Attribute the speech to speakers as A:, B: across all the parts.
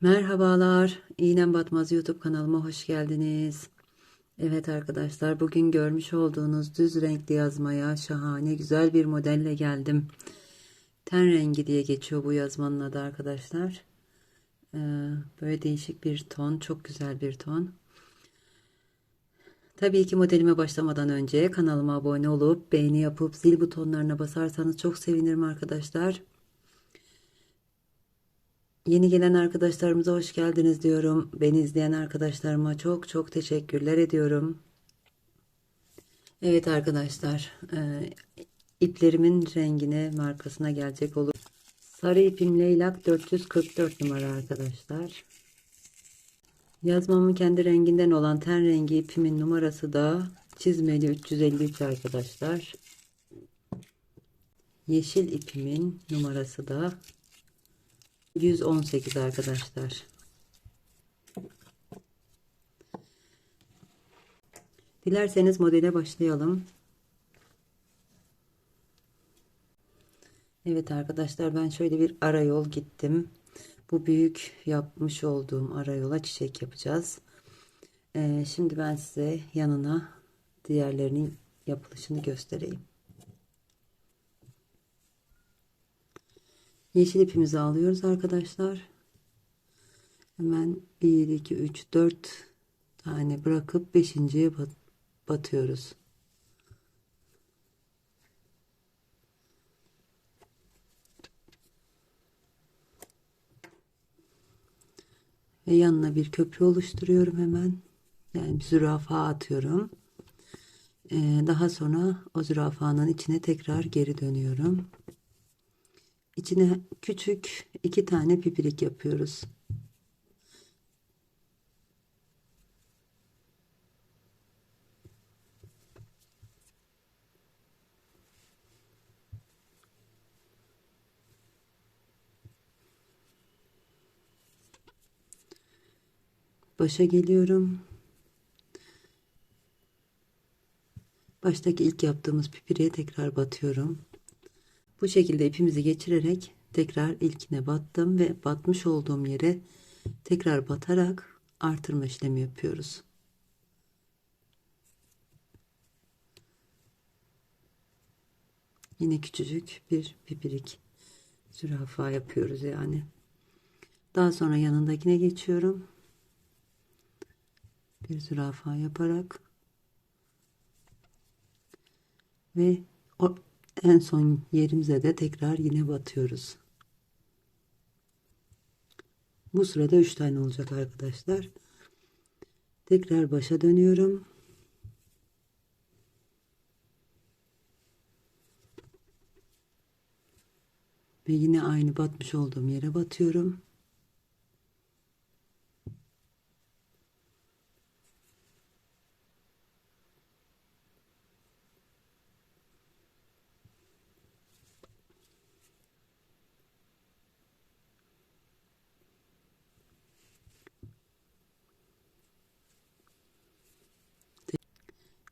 A: Merhabalar, İğnem Batmaz YouTube kanalıma hoş geldiniz. Evet arkadaşlar, bugün görmüş olduğunuz düz renkli yazmaya şahane güzel bir modelle geldim. Ten rengi diye geçiyor bu yazmanın adı arkadaşlar. Ee, böyle değişik bir ton, çok güzel bir ton. Tabii ki modelime başlamadan önce kanalıma abone olup beğeni yapıp zil butonlarına basarsanız çok sevinirim arkadaşlar. Yeni gelen arkadaşlarımıza hoş geldiniz diyorum. Beni izleyen arkadaşlarıma çok çok teşekkürler ediyorum. Evet arkadaşlar, e, iplerimin rengine markasına gelecek olur. Sarı ipim leylak 444 numara arkadaşlar. Yazmamın kendi renginden olan ten rengi ipimin numarası da çizmeli 353 arkadaşlar. Yeşil ipimin numarası da 118 arkadaşlar. Dilerseniz modele başlayalım. Evet arkadaşlar ben şöyle bir arayol gittim. Bu büyük yapmış olduğum arayola çiçek yapacağız. Ee, şimdi ben size yanına diğerlerinin yapılışını göstereyim. Yeşil ipimizi alıyoruz arkadaşlar. Hemen 1, 2, 3, 4 tane bırakıp 5.ye batıyoruz. Ve yanına bir köprü oluşturuyorum hemen. Yani bir zürafa atıyorum. Ee, daha sonra o zürafanın içine tekrar geri dönüyorum. İçine küçük iki tane pipirik yapıyoruz. Başa geliyorum. Baştaki ilk yaptığımız pipiriğe tekrar batıyorum. Bu şekilde ipimizi geçirerek tekrar ilkine battım ve batmış olduğum yere tekrar batarak artırma işlemi yapıyoruz. Yine küçücük bir pipirik zürafa yapıyoruz yani. Daha sonra yanındakine geçiyorum. Bir zürafa yaparak ve en son yerimize de tekrar yine batıyoruz. Bu sırada 3 tane olacak arkadaşlar. Tekrar başa dönüyorum. Ve yine aynı batmış olduğum yere batıyorum.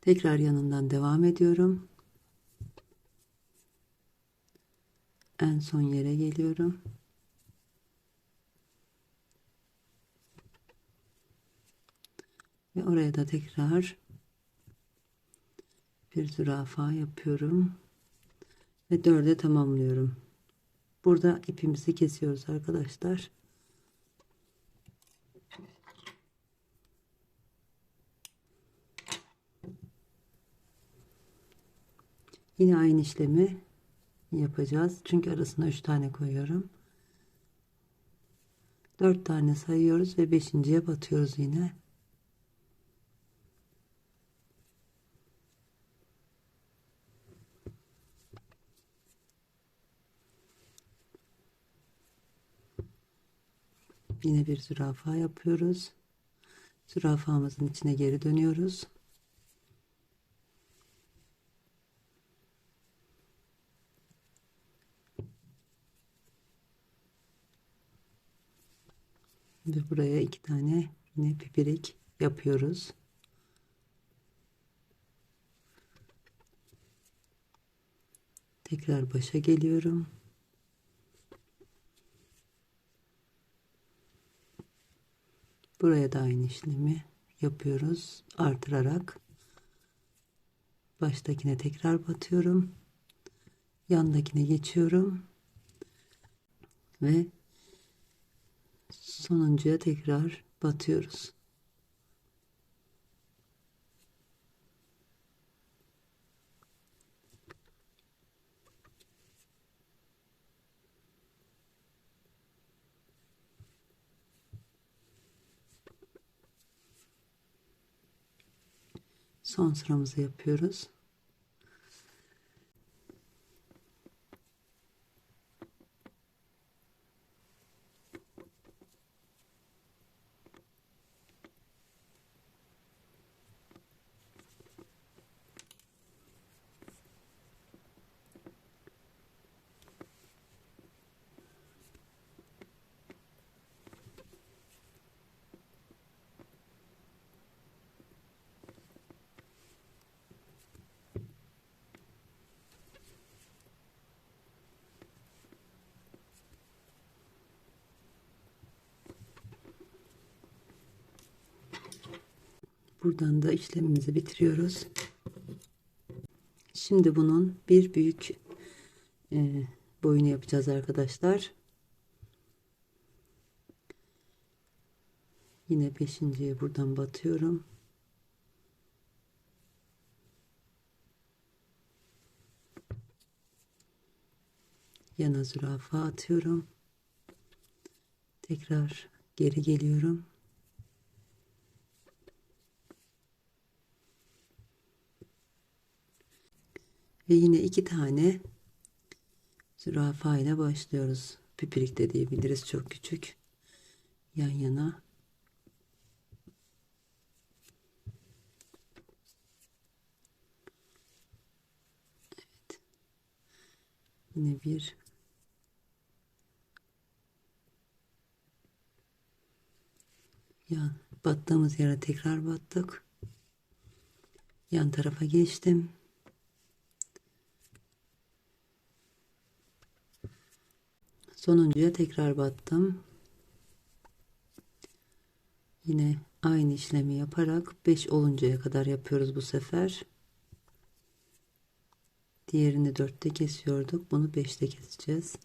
A: Tekrar yanından devam ediyorum. En son yere geliyorum. Ve oraya da tekrar bir zürafa yapıyorum. Ve dörde tamamlıyorum. Burada ipimizi kesiyoruz arkadaşlar. Yine aynı işlemi yapacağız. Çünkü arasına 3 tane koyuyorum. 4 tane sayıyoruz ve 5.ye batıyoruz yine. Yine bir zürafa yapıyoruz. Zürafamızın içine geri dönüyoruz. Ve buraya iki tane yine pipirik yapıyoruz. Tekrar başa geliyorum. Buraya da aynı işlemi yapıyoruz. Artırarak baştakine tekrar batıyorum. Yandakine geçiyorum. Ve sonuncuya tekrar batıyoruz. Son sıramızı yapıyoruz. Buradan da işlemimizi bitiriyoruz. Şimdi bunun bir büyük e, boyunu yapacağız arkadaşlar. Yine beşinciye buradan batıyorum. Yana zürafa atıyorum. Tekrar geri geliyorum. Ve yine iki tane zürafa ile başlıyoruz. Pipirik de diyebiliriz çok küçük. Yan yana. Evet. Yine bir yan battığımız yere tekrar battık. Yan tarafa geçtim. Sonuncuya tekrar battım. Yine aynı işlemi yaparak 5 oluncaya kadar yapıyoruz bu sefer. Diğerini 4'te kesiyorduk. Bunu 5'te keseceğiz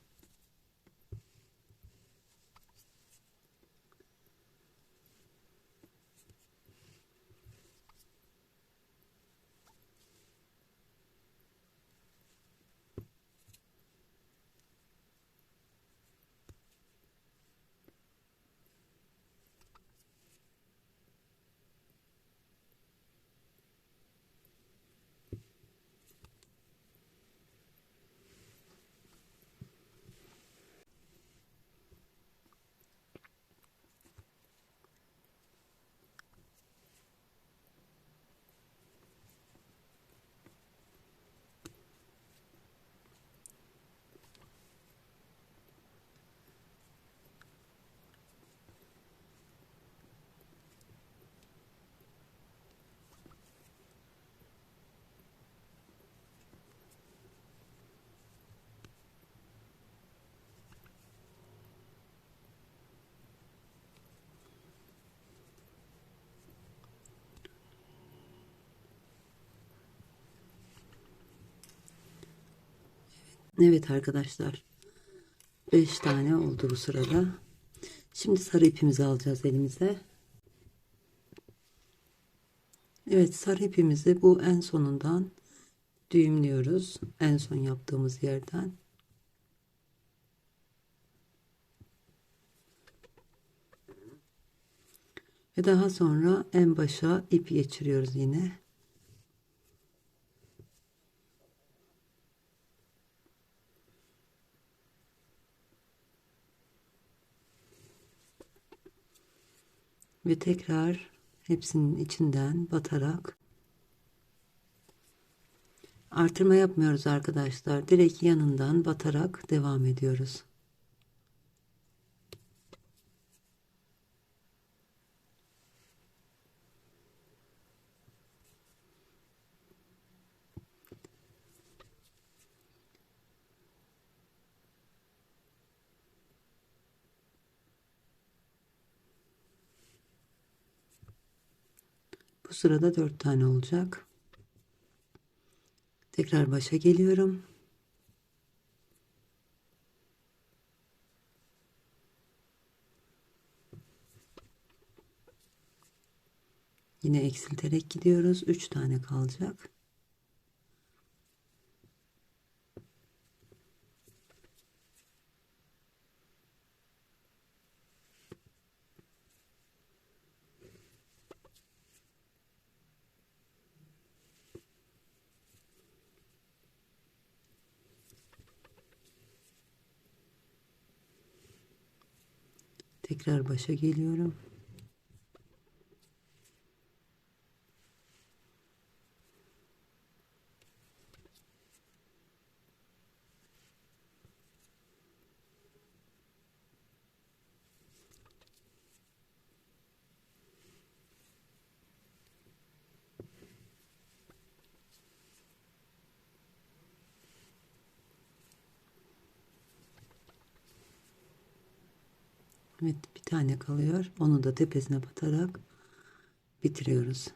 A: Evet arkadaşlar. 5 tane oldu bu sırada. Şimdi sarı ipimizi alacağız elimize. Evet sarı ipimizi bu en sonundan düğümlüyoruz. En son yaptığımız yerden. Ve daha sonra en başa ip geçiriyoruz yine. Ve tekrar hepsinin içinden batarak artırma yapmıyoruz arkadaşlar. Direkt yanından batarak devam ediyoruz Bu sırada 4 tane olacak. Tekrar başa geliyorum. Yine eksilterek gidiyoruz. 3 tane kalacak. Tekrar başa geliyorum. Evet bir tane kalıyor. Onu da tepesine batarak bitiriyoruz.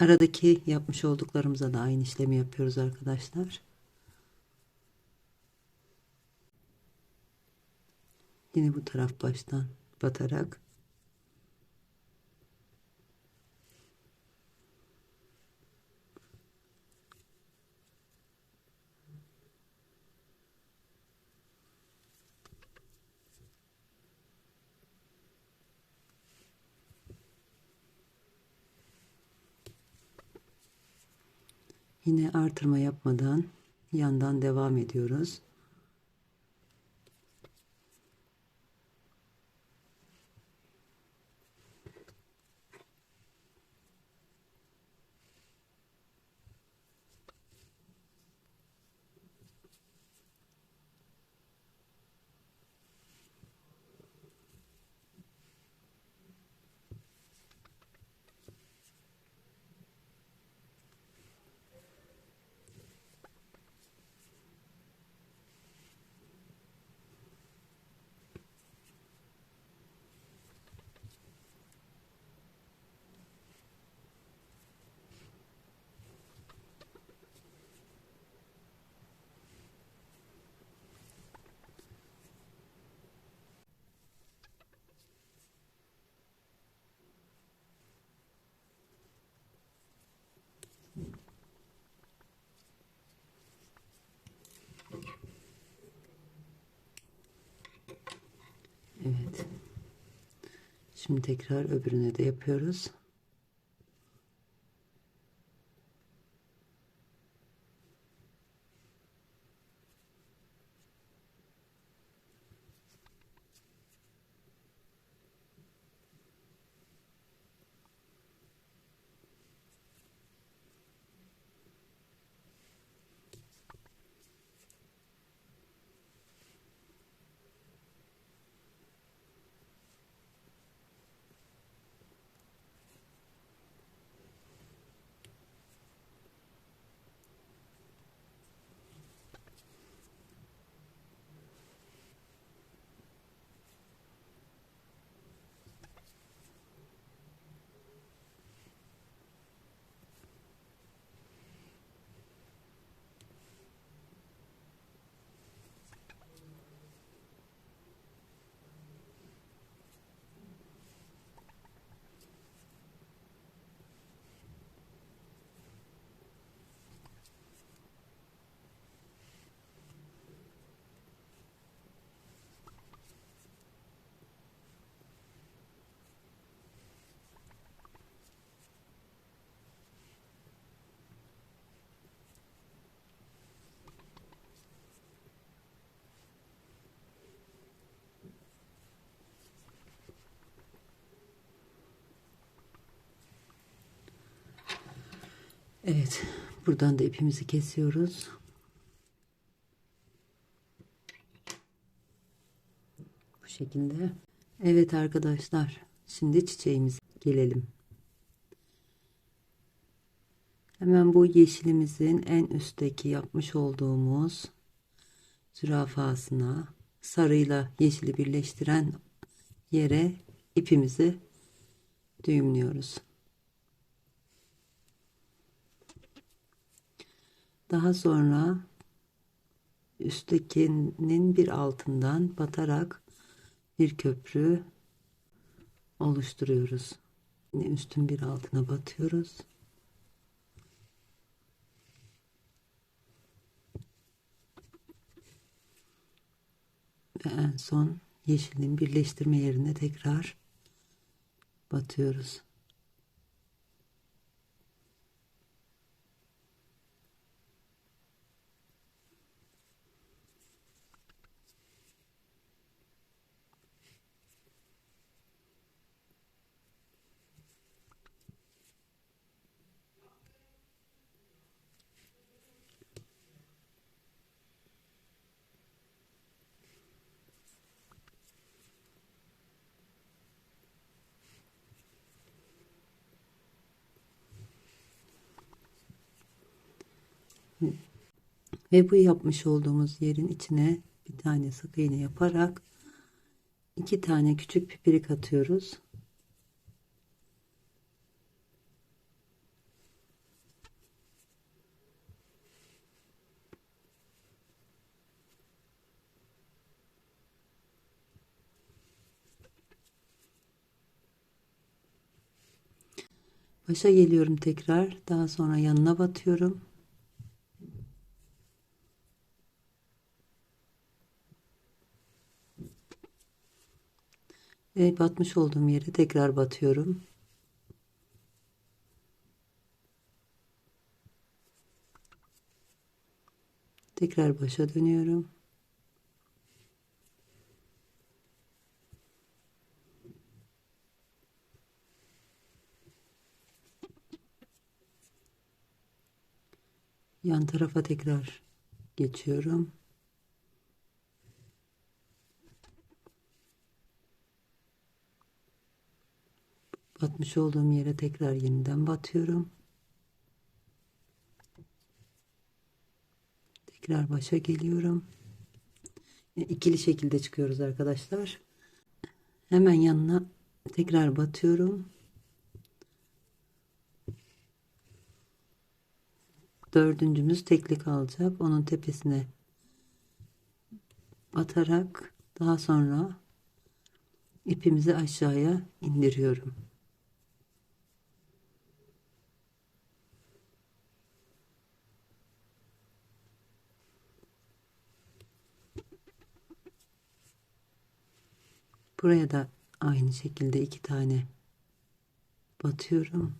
A: Aradaki yapmış olduklarımıza da aynı işlemi yapıyoruz arkadaşlar. Yine bu taraf baştan batarak Yine artırma yapmadan yandan devam ediyoruz. Evet. Şimdi tekrar öbürüne de yapıyoruz. Evet. Buradan da ipimizi kesiyoruz. Bu şekilde. Evet arkadaşlar. Şimdi çiçeğimiz gelelim. Hemen bu yeşilimizin en üstteki yapmış olduğumuz zürafasına sarıyla yeşili birleştiren yere ipimizi düğümlüyoruz. Daha sonra üsttekinin bir altından batarak bir köprü oluşturuyoruz. Üstün bir altına batıyoruz. Ve en son yeşilin birleştirme yerine tekrar batıyoruz. Ve bu yapmış olduğumuz yerin içine bir tane sık iğne yaparak iki tane küçük pipirik atıyoruz. Başa geliyorum tekrar. Daha sonra yanına batıyorum. Ve batmış olduğum yere tekrar batıyorum. Tekrar başa dönüyorum. Yan tarafa tekrar geçiyorum. Batmış olduğum yere tekrar yeniden batıyorum. Tekrar başa geliyorum. İkili şekilde çıkıyoruz arkadaşlar. Hemen yanına tekrar batıyorum. Dördüncümüz teklik alacak. Onun tepesine batarak daha sonra ipimizi aşağıya indiriyorum. Buraya da aynı şekilde iki tane batıyorum.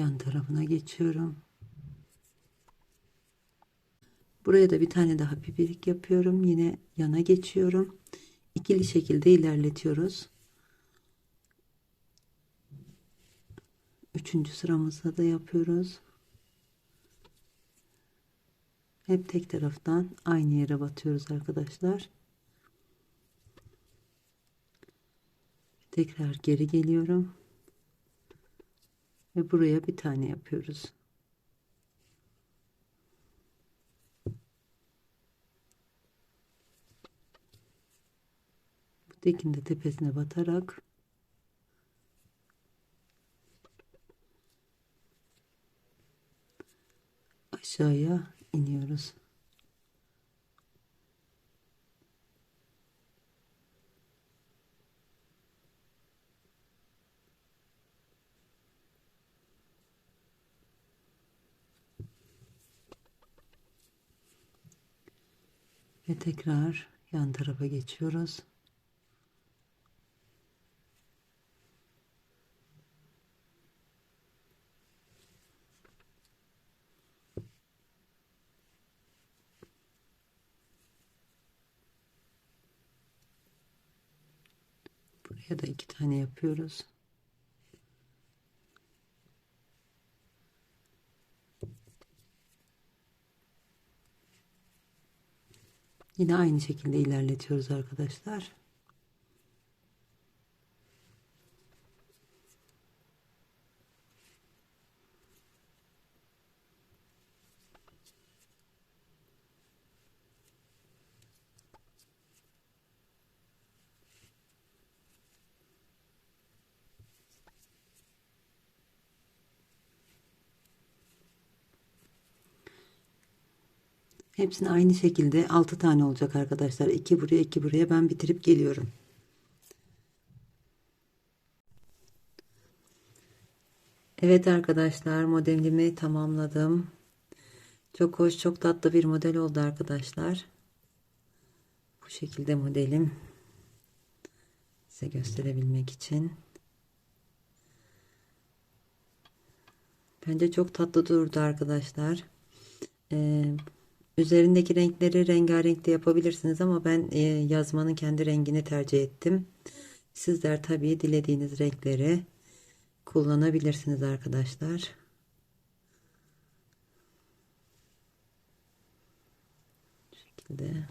A: Yan tarafına geçiyorum. Buraya da bir tane daha pipirik yapıyorum. Yine yana geçiyorum. İkili şekilde ilerletiyoruz. Üçüncü sıramızda da yapıyoruz. Hep tek taraftan aynı yere batıyoruz arkadaşlar. Tekrar geri geliyorum ve buraya bir tane yapıyoruz. Bu tekin de tepesine batarak aşağıya iniyoruz. Ve tekrar yan tarafa geçiyoruz. Buraya da iki tane yapıyoruz. Yine aynı şekilde ilerletiyoruz arkadaşlar. Hepsini aynı şekilde 6 tane olacak arkadaşlar. 2 buraya 2 buraya ben bitirip geliyorum. Evet arkadaşlar modelimi tamamladım. Çok hoş çok tatlı bir model oldu arkadaşlar. Bu şekilde modelim. Size gösterebilmek için. Bence çok tatlı durdu arkadaşlar. Ee, Üzerindeki renkleri rengarenk de yapabilirsiniz ama ben e, yazmanın kendi rengini tercih ettim. Sizler tabii dilediğiniz renkleri kullanabilirsiniz arkadaşlar. Bu şekilde.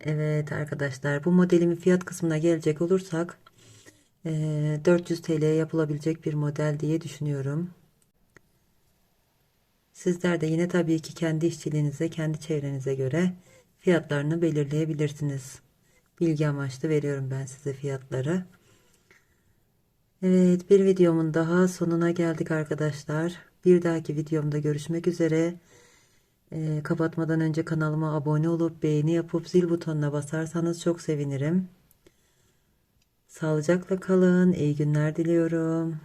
A: Evet arkadaşlar bu modelimin fiyat kısmına gelecek olursak 400 TL'ye yapılabilecek bir model diye düşünüyorum. Sizler de yine tabii ki kendi işçiliğinize, kendi çevrenize göre fiyatlarını belirleyebilirsiniz. Bilgi amaçlı veriyorum ben size fiyatları. Evet bir videomun daha sonuna geldik arkadaşlar. Bir dahaki videomda görüşmek üzere. E, kapatmadan önce kanalıma abone olup beğeni yapıp zil butonuna basarsanız çok sevinirim. Sağlıcakla kalın. İyi günler diliyorum.